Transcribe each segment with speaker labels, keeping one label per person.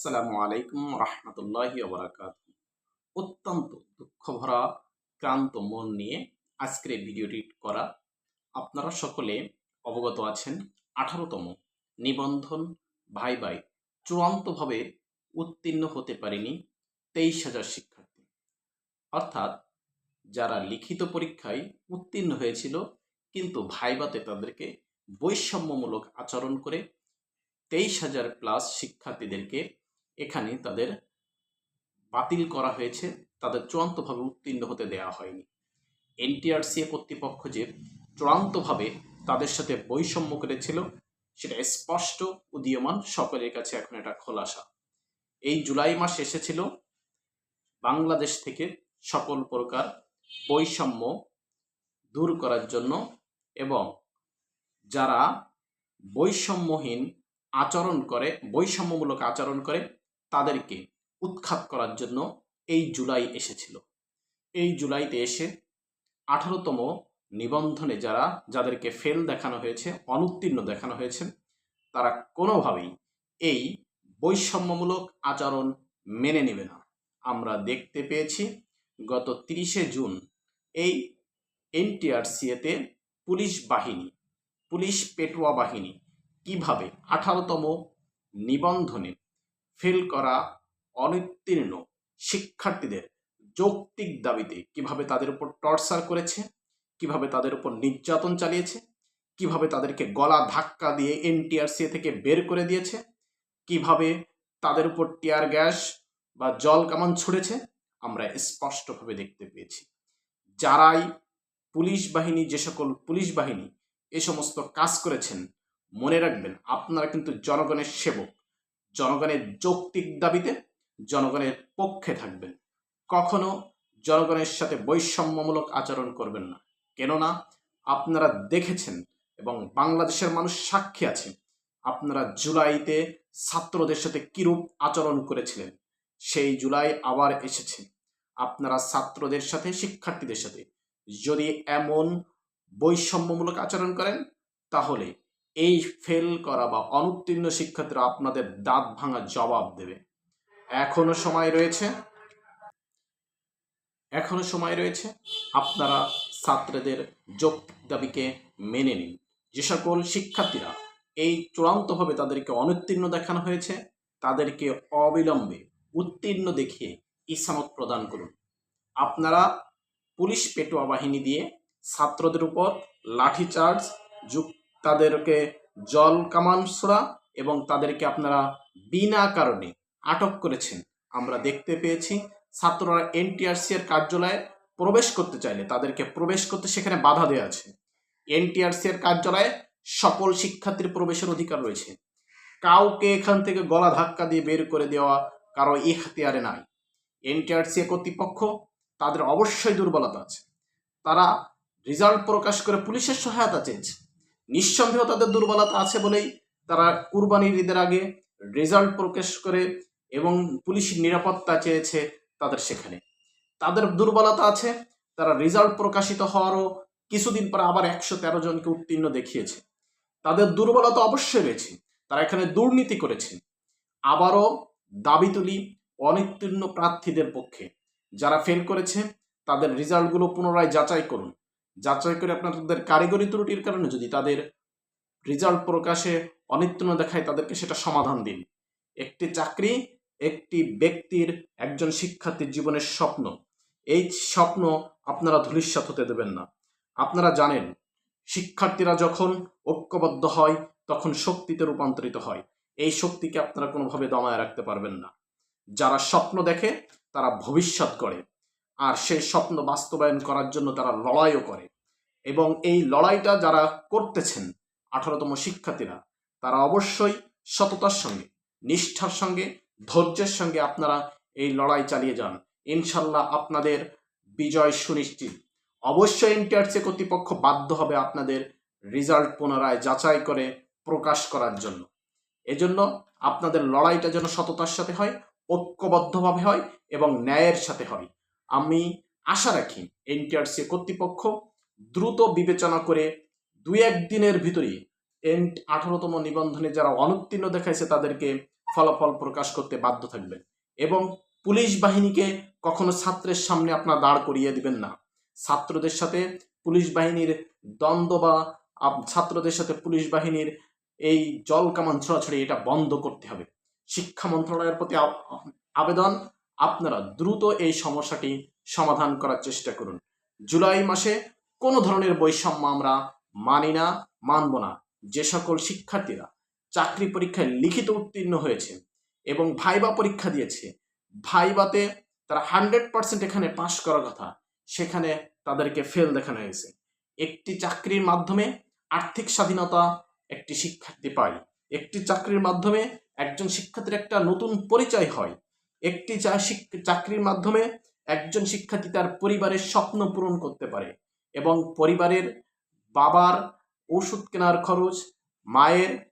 Speaker 1: আসসালামু আলাইকুম রহমতুল্লাহি অত্যন্ত দুঃখভরা, ক্লান্ত মন নিয়ে আজকের ভিডিওটি করা। আপনারা সকলে অবগত আছেন, আঠারোতম নিবন্ধন ভাই ভাই চূড়ান্তভাবে উত্তীর্ণ হতে পারেনি তেইশ হাজার শিক্ষার্থী। অর্থাৎ যারা লিখিত পরীক্ষায় উত্তীর্ণ হয়েছিল, কিন্তু ভাইবাতে তাদেরকে বৈষম্যমূলক আচরণ করে তেইশ হাজার প্লাস শিক্ষার্থীদেরকে এখানে তাদের বাতিল করা হয়েছে, তাদের চূড়ান্তভাবে উত্তীর্ণ হতে দেওয়া হয়নি। এনটিআরসি কর্তৃপক্ষ যে চূড়ান্তভাবে তাদের সাথে বৈষম্য করেছিল, সেটা স্পষ্ট উদীয়মান সকলের কাছে এখন এটা খোলাসা। এই জুলাই মাস এসেছিল, বাংলাদেশ থেকে সকল প্রকার বৈষম্য দূর করার জন্য এবং যারা বৈষম্যহীন আচরণ করে, বৈষম্যমূলক আচরণ করে তাদেরকে উৎখাত করার জন্য এই জুলাই এসেছিল। এই জুলাইতে এসে আঠারোতম নিবন্ধনে যারা, যাদেরকে ফেল দেখানো হয়েছে, অনুত্তীর্ণ দেখানো হয়েছে, তারা কোনোভাবেই এই বৈষম্যমূলক আচরণ মেনে নেবে না। আমরা দেখতে পেয়েছি গত তিরিশে জুন এই এনটিআরসিএতে পুলিশ বাহিনী, পুলিশ পেটুয়া বাহিনী কীভাবে আঠারোতম নিবন্ধনে ফেল করা অনুত্তীর্ণ শিক্ষার্থীদের যৌক্তিক দাবিতে কীভাবে তাদের উপর টর্চার করেছে, কীভাবে তাদের উপর নির্যাতন চালিয়েছে, কীভাবে তাদেরকে গলা ধাক্কা দিয়ে এনটিআরসি থেকে বের করে দিয়েছে, কীভাবে তাদের উপর টিয়ার গ্যাস বা জল কামান ছুড়েছে, আমরা স্পষ্টভাবে দেখতে পেয়েছি। যারাই পুলিশ বাহিনী, যে সকল পুলিশ বাহিনী এ সমস্ত কাজ করেছেন, মনে রাখবেন আপনারা কিন্তু জনগণের সেবক। জনগণের যৌক্তিক দাবিতে জনগণের পক্ষে থাকবেন। কখনো জনগণের সাথে বৈষম্যমূলক আচরণ করবেন না। কেননা, আপনারা দেখেছেন এবং বাংলাদেশের মানুষ সাক্ষী আছে, আপনারা জুলাইতে ছাত্রদের সাথে কিরূপ আচরণ করেছিলেন? সেই জুলাই আবার এসেছে। আপনারা ছাত্রদের সাথে, শিক্ষার্থীদের সাথে যদি এমন বৈষম্যমূলক আচরণ করেন, তাহলে এই ফেল করা বা অনুত্তীর্ণ শিক্ষার্থীরা আপনাদের দাঁত ভাঙা জবাব দেবে। এখনও সময় রয়েছে। এখনও সময় রয়েছে। আপনারা ছাত্রদের যৌক্তিক দাবিকে মেনে নিন। যে সকল শিক্ষার্থীরা এই চূড়ান্তভাবে তাদেরকে অনুত্তীর্ণ দেখানো হয়েছে, তাদেরকে অবিলম্বে উত্তীর্ণ দেখিয়ে ইসামত প্রদান করুন। আপনারা পুলিশ পেটোয়া বাহিনী দিয়ে ছাত্রদের উপর লাঠিচার্জ যুক তাদেরকে জল কামান ছোড়া এবং তাদেরকে আপনারা বিনা কারণে আটক করেছেন। আমরা দেখতে পেয়েছি, ছাত্ররা এনটিআরসি এর কার্যালয়ে প্রবেশ করতে চাইলে, তাদেরকে প্রবেশ করতে সেখানে বাধা দেওয়া আছে। এনটিআরসি এর কার্যালয়ে সকল শিক্ষার্থীর প্রবেশের অধিকার রয়েছে। কাউকে এখান থেকে গলা ধাক্কা দিয়ে বের করে দেওয়া কারও ইখতিয়ারে নাই। এনটিআরসি কর্তৃপক্ষ তাদের অবশ্যই দুর্বলতা আছে। তারা রেজাল্ট প্রকাশ করে পুলিশের সহায়তা চেয়েছে। নিঃসন্দেহ তাদের দুর্বলতা আছে বলেই তারা কুরবানির ঈদের আগে রেজাল্ট প্রকাশ করে এবং পুলিশের নিরাপত্তা চেয়েছে তাদের সেখানে। তাদের দুর্বলতা আছে, তারা রেজাল্ট প্রকাশিত হওয়ারও কিছুদিন পর আবার একশো তেরো জনকে উত্তীর্ণ দেখিয়েছে। তাদের দুর্বলতা অবশ্যই রয়েছে, তারা এখানে দুর্নীতি করেছে। আবারও দাবি তুলি অনুত্তীর্ণ প্রার্থীদের পক্ষে। যারা ফেল করেছে, তাদের রেজাল্টগুলো পুনরায় যাচাই করুন। যাচাই করে আপনাদের কারিগরি ত্রুটির কারণে যদি তাদের রেজাল্ট প্রকাশে অনিত্যন্ন দেখায়, তাদেরকে সেটা সমাধান দিন। একটি চাকরি একটি ব্যক্তির একজন শিক্ষার্থীর জীবনের স্বপ্ন। এই স্বপ্ন আপনারা ধূলিস্যাত হতে দেবেন না। আপনারা জানেন, শিক্ষার্থীরা যখন ঐক্যবদ্ধ হয়, তখন শক্তিতে রূপান্তরিত হয়। এই শক্তিকে আপনারা কোনোভাবে দমায় রাখতে পারবেন না। যারা স্বপ্ন দেখে, তারা ভবিষ্যৎ করে। আর সেই স্বপ্ন বাস্তবায়ন করার জন্য তারা লড়াইও করে। এবং এই লড়াইটা যারা করতেছেন আঠারোতম শিক্ষার্থীরা, তারা অবশ্যই সততার সঙ্গে, নিষ্ঠার সঙ্গে, ধৈর্যের সঙ্গে আপনারা এই লড়াই চালিয়ে যান। ইনশাল্লাহ আপনাদের বিজয় সুনিশ্চিত। অবশ্যই এনটিআরসি কর্তৃপক্ষ বাধ্য হবে আপনাদের রেজাল্ট পুনরায় যাচাই করে প্রকাশ করার জন্য। এজন্য আপনাদের লড়াইটা যেন সততার সাথে হয়, ঐক্যবদ্ধভাবে হয় এবং ন্যায়ের সাথে হয় আমি আশা রাখি এনটিআরসি কর্তৃপক্ষ দ্রুত বিবেচনা করে দুই এক দিনের ভিতরেই এন আঠারোতম নিবন্ধনে যারা অনুত্তীর্ণ দেখাইছে তাদেরকে ফলাফল প্রকাশ করতে বাধ্য থাকবেন এবং পুলিশ বাহিনীকে কখনো ছাত্রের সামনে আপনার দাঁড় করিয়ে দিবেন না। ছাত্রদের সাথে পুলিশ বাহিনীর দ্বন্দ্ব বা ছাত্রদের সাথে পুলিশ বাহিনীর এই জল কামান ছড়াছড়ি এটা বন্ধ করতে হবে। শিক্ষা মন্ত্রণালয়ের প্রতি আবেদন আপনারা দ্রুত এই সমস্যাটি সমাধান করার চেষ্টা করুন। জুলাই মাসে কোনো ধরনের বৈষম্য আমরা মানি না, মানব না। যে সকল শিক্ষার্থীরা চাকরি পরীক্ষায় লিখিত উত্তীর্ণ হয়েছে এবং ভাইবা পরীক্ষা দিয়েছে, ভাইবাতে তারা হান্ড্রেড পার্সেন্ট এখানে পাশ করার কথা, সেখানে তাদেরকে ফেল দেখানো হয়েছে। একটি চাকরির মাধ্যমে আর্থিক স্বাধীনতা একটি শিক্ষার্থী পায়। একটি চাকরির মাধ্যমে একজন শিক্ষার্থীর একটা নতুন পরিচয় হয়। একটি চাকরির মাধ্যমে একজন শিক্ষার্থী তার পরিবারের স্বপ্ন পূরণ করতে পারে এবং পরিবারের বাবার ওষুধ কেনার খরচ, মায়ের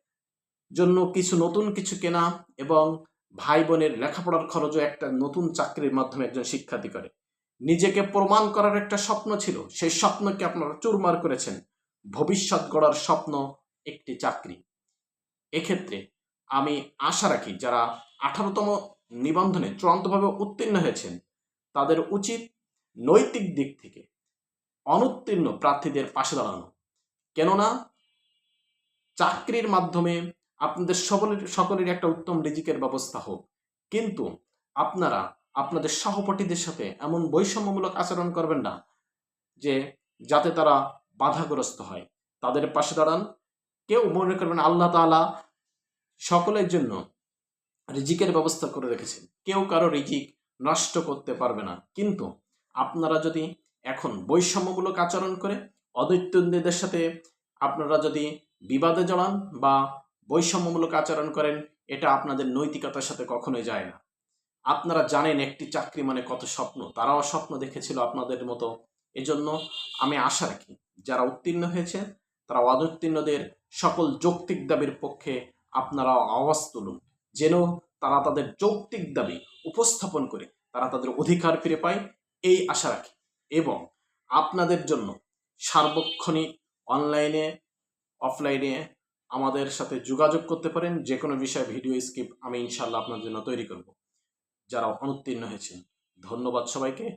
Speaker 1: জন্য কিছু নতুন কিছু কেনা এবং ভাই বোনের লেখাপড়ার খরচও একটা নতুন চাকরির মাধ্যমে একজন শিক্ষার্থী করে। নিজেকে প্রমাণ করার একটা স্বপ্ন ছিল। সেই স্বপ্নকে আপনারা চুরমার করেছেন। ভবিষ্যৎ গড়ার স্বপ্ন একটি চাকরি। এক্ষেত্রে আমি আশা রাখি যারা আঠারোতম নিবন্ধনে চূড়ান্তভাবে উত্তীর্ণ হয়েছেন, তাদের উচিত নৈতিক দিক থেকে অনুত্তীর্ণ প্রার্থীদের পাশে দাঁড়ানো। কেননা চাকরির মাধ্যমে আপনাদের সকলের সকলের একটা উত্তম রিজিকের ব্যবস্থা হোক, কিন্তু আপনারা আপনাদের সহপাঠীদের সাথে এমন বৈষম্যমূলক আচরণ করবেন না যে যাতে তারা বাধাগ্রস্ত হয়। তাদের পাশে দাঁড়ান। কেউ মনে করবেন আল্লাহ তাআলা সকলের জন্য রিজিকের ব্যবস্থা করে রেখেছেন। কেউ কারও রিজিক নষ্ট করতে পারবে না। কিন্তু আপনারা যদি এখন বৈষম্যমূলক আচরণ করে অদৈত্যদের সাথে আপনারা যদি বিবাদে জড়ান বা বৈষম্যমূলক আচরণ করেন, এটা আপনাদের নৈতিকতার সাথে কখনোই যায় না। আপনারা জানেন একটি চাকরি মানে কত স্বপ্ন। তারাও স্বপ্ন দেখেছিল আপনাদের মতো। এজন্য আমি আশা রাখি, যারা উত্তীর্ণ হয়েছে তারা অদুত্তীর্ণদের সকল যৌক্তিক দাবির পক্ষে আপনারা আওয়াজ তুলুন, যেন তারা তাদের যৌক্তিক দাবি উপস্থাপন করে, তারা তাদের অধিকার ফিরে পায়, এই আশা রাখি। এবং আপনাদের জন্য সার্বক্ষণিক অনলাইনে, অফলাইনে আমাদের সাথে যোগাযোগ করতে পারেন যে কোনো বিষয়ে ভিডিও স্ক্রিপ্ট আমি ইনশাল্লাহ আপনার জন্য তৈরি করব। যারা অনুত্তীর্ণ হয়েছেন, ধন্যবাদ সবাইকে।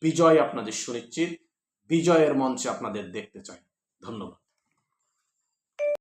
Speaker 1: বিজয় আপনাদের সুনিশ্চিত, বিজয়ের মঞ্চে আপনাদের দেখতে চাই। ধন্যবাদ।